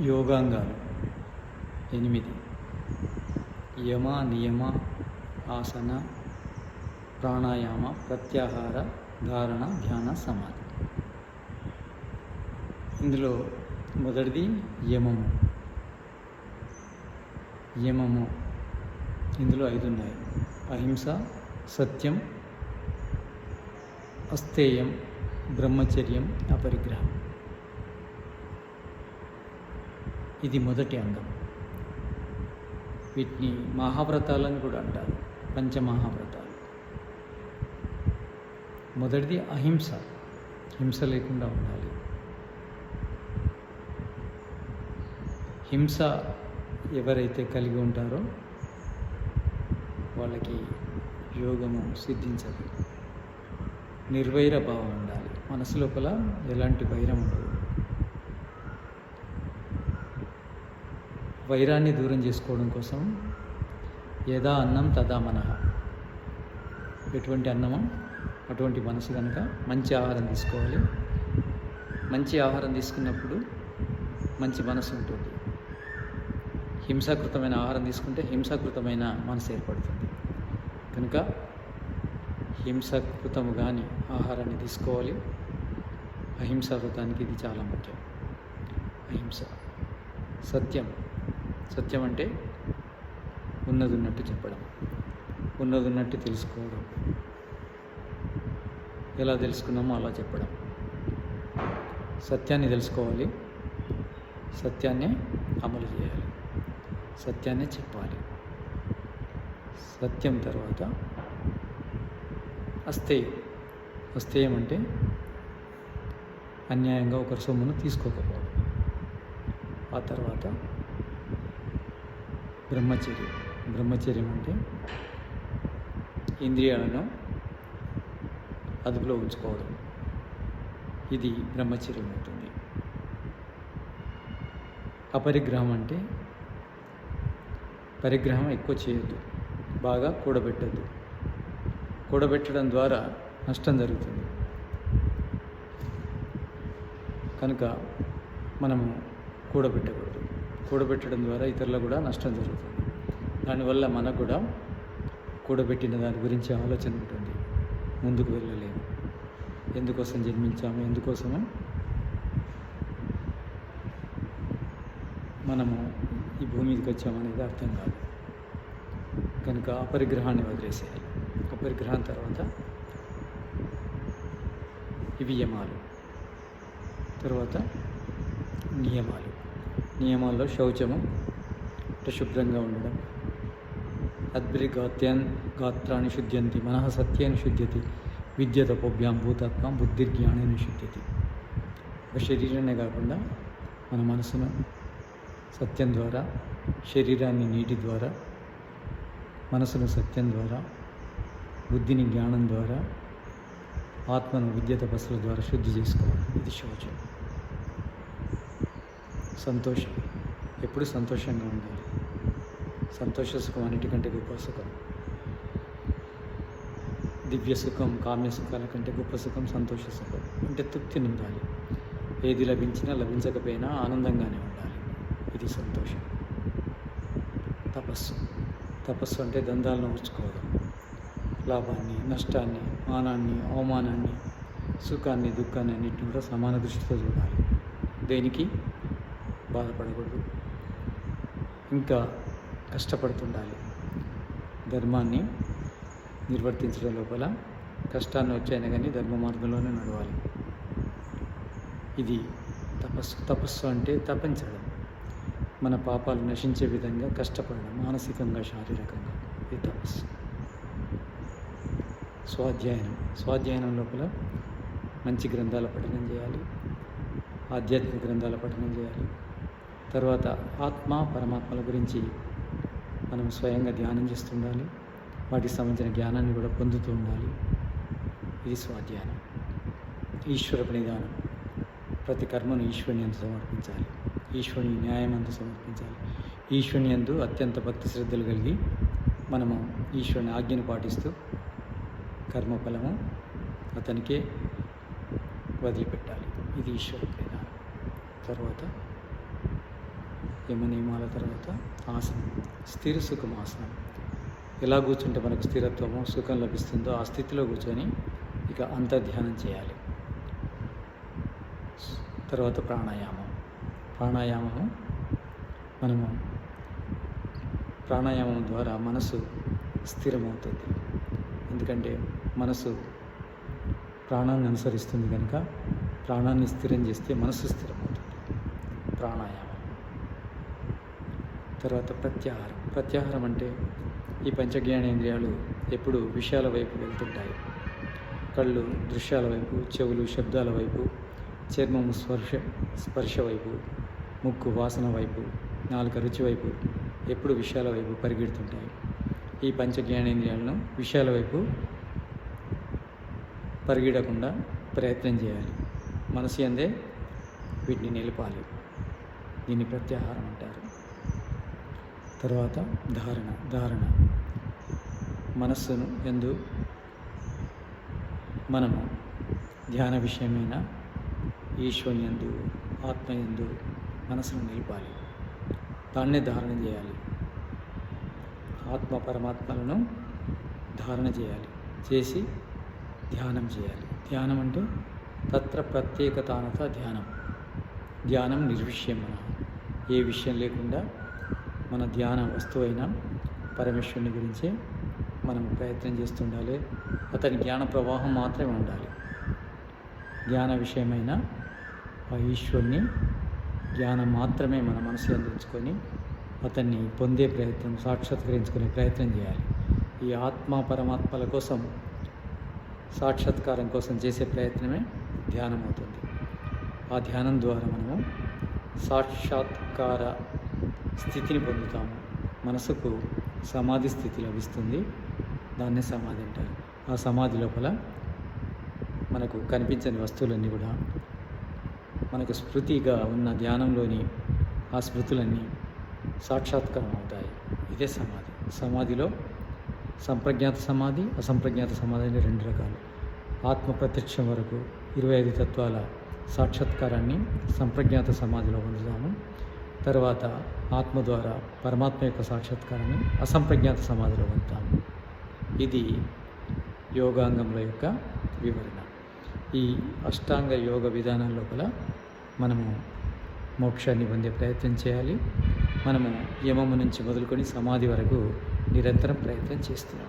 యోగాంగాలు. ఎనిమిది. యమ నియమ ఆసన ప్రాణాయామ ప్రత్యాహార ధారణ ధ్యాన సమాధి. ఇందులో మొదటిది యమము. యమము. ఇందులో ఐదు ఉన్నాయి అహింస సత్యం అస్థేయం బ్రహ్మచర్యం అపరిగ్రహం. ఇది మొదటి అంగం. వీటిని మహావ్రతాలని కూడా అంటారు. పంచమహావ్రతాలు. మొదటిది అహింస. హింస లేకుండా ఉండాలి. హింస ఎవరైతే కలిగి ఉంటారో వాళ్ళకి యోగము సిద్ధించదు. నిర్వైర భావం ఉండాలి. మనసు లోపల ఎలాంటి వైరం ఉండదు. వైరాన్ని దూరం చేసుకోవడం కోసం యదా అన్నం తదా మనః. ఎటువంటి అన్నమో? అటువంటి మనసు కనుక మంచి ఆహారం తీసుకోవాలి. మంచి ఆహారం తీసుకున్నప్పుడు మంచి మనసు ఉంటుంది. హింసాకృతమైన ఆహారం తీసుకుంటే హింసాకృతమైన మనసు ఏర్పడుతుంది. కనుక హింసాకృతము కానీ ఆహారాన్ని తీసుకోవాలి. అహింసాకృతానికి ఇది చాలా ముఖ్యం. అహింస. సత్యం. సత్యం అంటే ఉన్నది ఉన్నట్టు చెప్పడం ఉన్నది ఉన్నట్టు తెలుసుకోవడం. ఎలా తెలుసుకున్నామో అలా చెప్పడం. సత్యాన్ని తెలుసుకోవాలి సత్యాన్ని అమలు చేయాలి సత్యాన్ని చెప్పాలి. సత్యం తర్వాత అస్థేయం అస్థేయం అంటే అన్యాయంగా ఒకరి సొమ్మును తీసుకోకపోవడం. ఆ తర్వాత బ్రహ్మచర్యం. బ్రహ్మచర్యం అంటే ఇంద్రియాలను అదుపులో ఉంచుకోవడం. ఇది బ్రహ్మచర్యం అవుతుంది అపరిగ్రహం అంటే పరిగ్రహం ఎక్కువ చేయొద్దు. బాగా కూడబెట్టద్దు. కూడబెట్టడం ద్వారా నష్టం జరుగుతుంది. కనుక మనము కూడబెట్టకూడదు. కూడబెట్టడం ద్వారా ఇతరులకు కూడా నష్టం జరుగుతుంది. దానివల్ల మనకు కూడా కూడబెట్టిన దాని గురించి ఆలోచన ఉంటుంది. ముందుకు వెళ్ళలేము. ఎందుకోసం జన్మించాము? ఎందుకోసము? మనము ఈ భూమి మీదకి వచ్చామనేది అర్థం కాదు. కనుక అపరిగ్రహాన్ని వదిలేసేయాలి. అపరిగ్రహం తర్వాత ఇవి యమాలు. తర్వాత నియమాలు. నియమాల్లో శౌచము అంటే శుభ్రంగా ఉండడం. అద్భుత గాత్యాన్ గాత్రాన్ని శుద్ధ్యంతి మనః సత్యాన్ని శుద్ధ్యతి విద్య పొభ్యాం భూతత్వం బుద్ధిర్జ్ఞానాన్ని శుద్ధ్యతి. ఒక శరీరాన్ని కాకుండా మన మనసును సత్యం ద్వారా శరీరాన్ని నీటి ద్వారా మనసును సత్యం ద్వారా బుద్ధిని జ్ఞానం ద్వారా ఆత్మను విద్య తపస్సుల ద్వారా శుద్ధి చేసుకోవాలి. ఇది శౌచం. సంతోషం. ఎప్పుడు సంతోషంగా ఉండాలి? సంతోష సుఖం అన్నిటికంటే గొప్ప సుఖం. దివ్య సుఖం కామ్య సుఖాల కంటే గొప్ప సుఖం సంతోష సుఖం. అంటే తృప్తి నిండాలి ఏది లభించినా లభించకపోయినా ఆనందంగానే ఉండాలి. ఇది సంతోషం. తపస్సు. తపస్సు అంటే దందాలను ఉంచుకోవడం లాభాన్ని నష్టాన్ని మానాన్ని అవమానాన్ని సుఖాన్ని దుఃఖాన్ని అన్నింటిని కూడా సమాన దృష్టితో చూడాలి. దేనికి? బాధపడకూడదు. ఇంకా కష్టపడుతుండాలి. ధర్మాన్ని నిర్వర్తించడం లోపల కష్టాన్ని వచ్చైనా కానీ ధర్మ మార్గంలోనే నడవాలి. ఇది తపస్సు తపస్సు అంటే తపించడం. మన పాపాలు నశించే విధంగా కష్టపడడం మానసికంగా శారీరకంగా ఇది తపస్సు. స్వాధ్యాయనం. స్వాధ్యాయనం లోపల మంచి గ్రంథాల పఠనం చేయాలి. ఆధ్యాత్మిక గ్రంథాల పఠనం చేయాలి. తర్వాత ఆత్మ పరమాత్మల గురించి మనం స్వయంగా ధ్యానం చేస్తుండాలి వాటికి సంబంధించిన జ్ఞానాన్ని కూడా పొందుతూ ఉండాలి. ఇది స్వాధ్యానం ఈశ్వర ప్రణిధానం. ప్రతి కర్మను ఈశ్వరుని అందు సమర్పించాలి. ఈశ్వరుని న్యాయం అందు సమర్పించాలి. ఈశ్వరుని ఎందు అత్యంత భక్తి శ్రద్ధలు కలిగి మనము ఈశ్వరుని ఆజ్ఞను పాటిస్తూ కర్మఫలము అతనికే వదిలిపెట్టాలి. ఇది ఈశ్వర ప్రణిధానం. తర్వాత యమ నియమాల తర్వాత ఆసనం స్థిర సుఖం ఆసనం. ఎలా కూర్చుంటే మనకు స్థిరత్వము సుఖం లభిస్తుందో ఆ స్థితిలో కూర్చొని ఇక అంతర్ధ్యానం చేయాలి. తర్వాత ప్రాణాయామం. ప్రాణాయామము మనము ప్రాణాయామం ద్వారా మనసు స్థిరమవుతుంది. ఎందుకంటే మనసు ప్రాణాన్ని అనుసరిస్తుంది కనుక ప్రాణాన్ని స్థిరం చేస్తే మనసు స్థిరమవుతుంది. ప్రాణాయామం. తర్వాత ప్రత్యాహారం. ప్రత్యాహారం అంటే ఈ పంచజ్ఞానేంద్రియాలు ఎప్పుడు విషయాల వైపు వెళ్తుంటాయి. కళ్ళు దృశ్యాల వైపు చెవులు శబ్దాల వైపు చర్మము స్పర్శ స్పర్శ వైపు ముక్కు వాసన వైపు నాలుక రుచి వైపు ఎప్పుడు విషయాల వైపు పరిగెడుతుంటాయి. ఈ పంచజ్ఞానేంద్రియాలను విషయాల వైపు పరిగెడకుండా ప్రయత్నం చేయాలి. మనసు అందే వీటిని నిలపాలి. దీన్ని ప్రత్యాహారం అంటారు. తర్వాత ధారణ ధారణ. మనస్సును ఎందు మనము ధ్యాన విషయమైన ఈశ్వర్యందు ఆత్మ ఎందు మనసును నిలపాలి. దాన్నే ధారణ చేయాలి. ఆత్మ పరమాత్మలను ధారణ చేయాలి. చేసి ధ్యానం చేయాలి. ధ్యానం అంటే తత్ర ప్రత్యేకతానత ధ్యానం. ధ్యానం నిర్విషయం మన ఏ విషయం లేకుండా మన ధ్యాన వస్తువు అయిన పరమేశ్వరుని గురించే మనం ప్రయత్నం చేస్తుండాలి. అతని జ్ఞాన ప్రవాహం మాత్రమే ఉండాలి. ధ్యాన విషయమైన ఆ ఈశ్వరుని జ్ఞానం మాత్రమే మన మనసు అందించుకొని అతన్ని పొందే ప్రయత్నం సాక్షాత్కరించుకునే ప్రయత్నం చేయాలి. ఈ ఆత్మ పరమాత్మల కోసం సాక్షాత్కారం కోసం చేసే ప్రయత్నమే ధ్యానం అవుతుంది ఆ ధ్యానం ద్వారా మనము సాక్షాత్కార స్థితిని పొందుతాము. మనసుకు సమాధి స్థితి లభిస్తుంది. దాన్నే సమాధి అంటారు. ఆ సమాధి లోపల మనకు కనిపించని వస్తువులన్నీ కూడా మనకు స్మృతిగా ఉన్న ధ్యానంలోని ఆ స్మృతులన్నీ సాక్షాత్కారం అవుతాయి. ఇదే సమాధి. సమాధిలో సంప్రజ్ఞాత సమాధి అసంప్రజ్ఞాత సమాధి అనే రెండు రకాలు. ఆత్మ ప్రత్యక్షం వరకు ఇరవై ఐదు తత్వాల సాక్షాత్కారాన్ని సంప్రజ్ఞాత సమాధిలో పొందుతాము. తర్వాత ఆత్మ ద్వారా పరమాత్మ యొక్క సాక్షాత్కారాన్ని అసంప్రజ్ఞాత సమాధిలో ఉంటాము. ఇది యోగాంగముల యొక్క వివరణ. ఈ అష్టాంగ యోగ విధానం లోపల మనము మోక్షాన్ని పొందే ప్రయత్నం చేయాలి. మనము యమము నుంచి మొదలుకొని సమాధి వరకు నిరంతరం ప్రయత్నం చేస్తున్నాం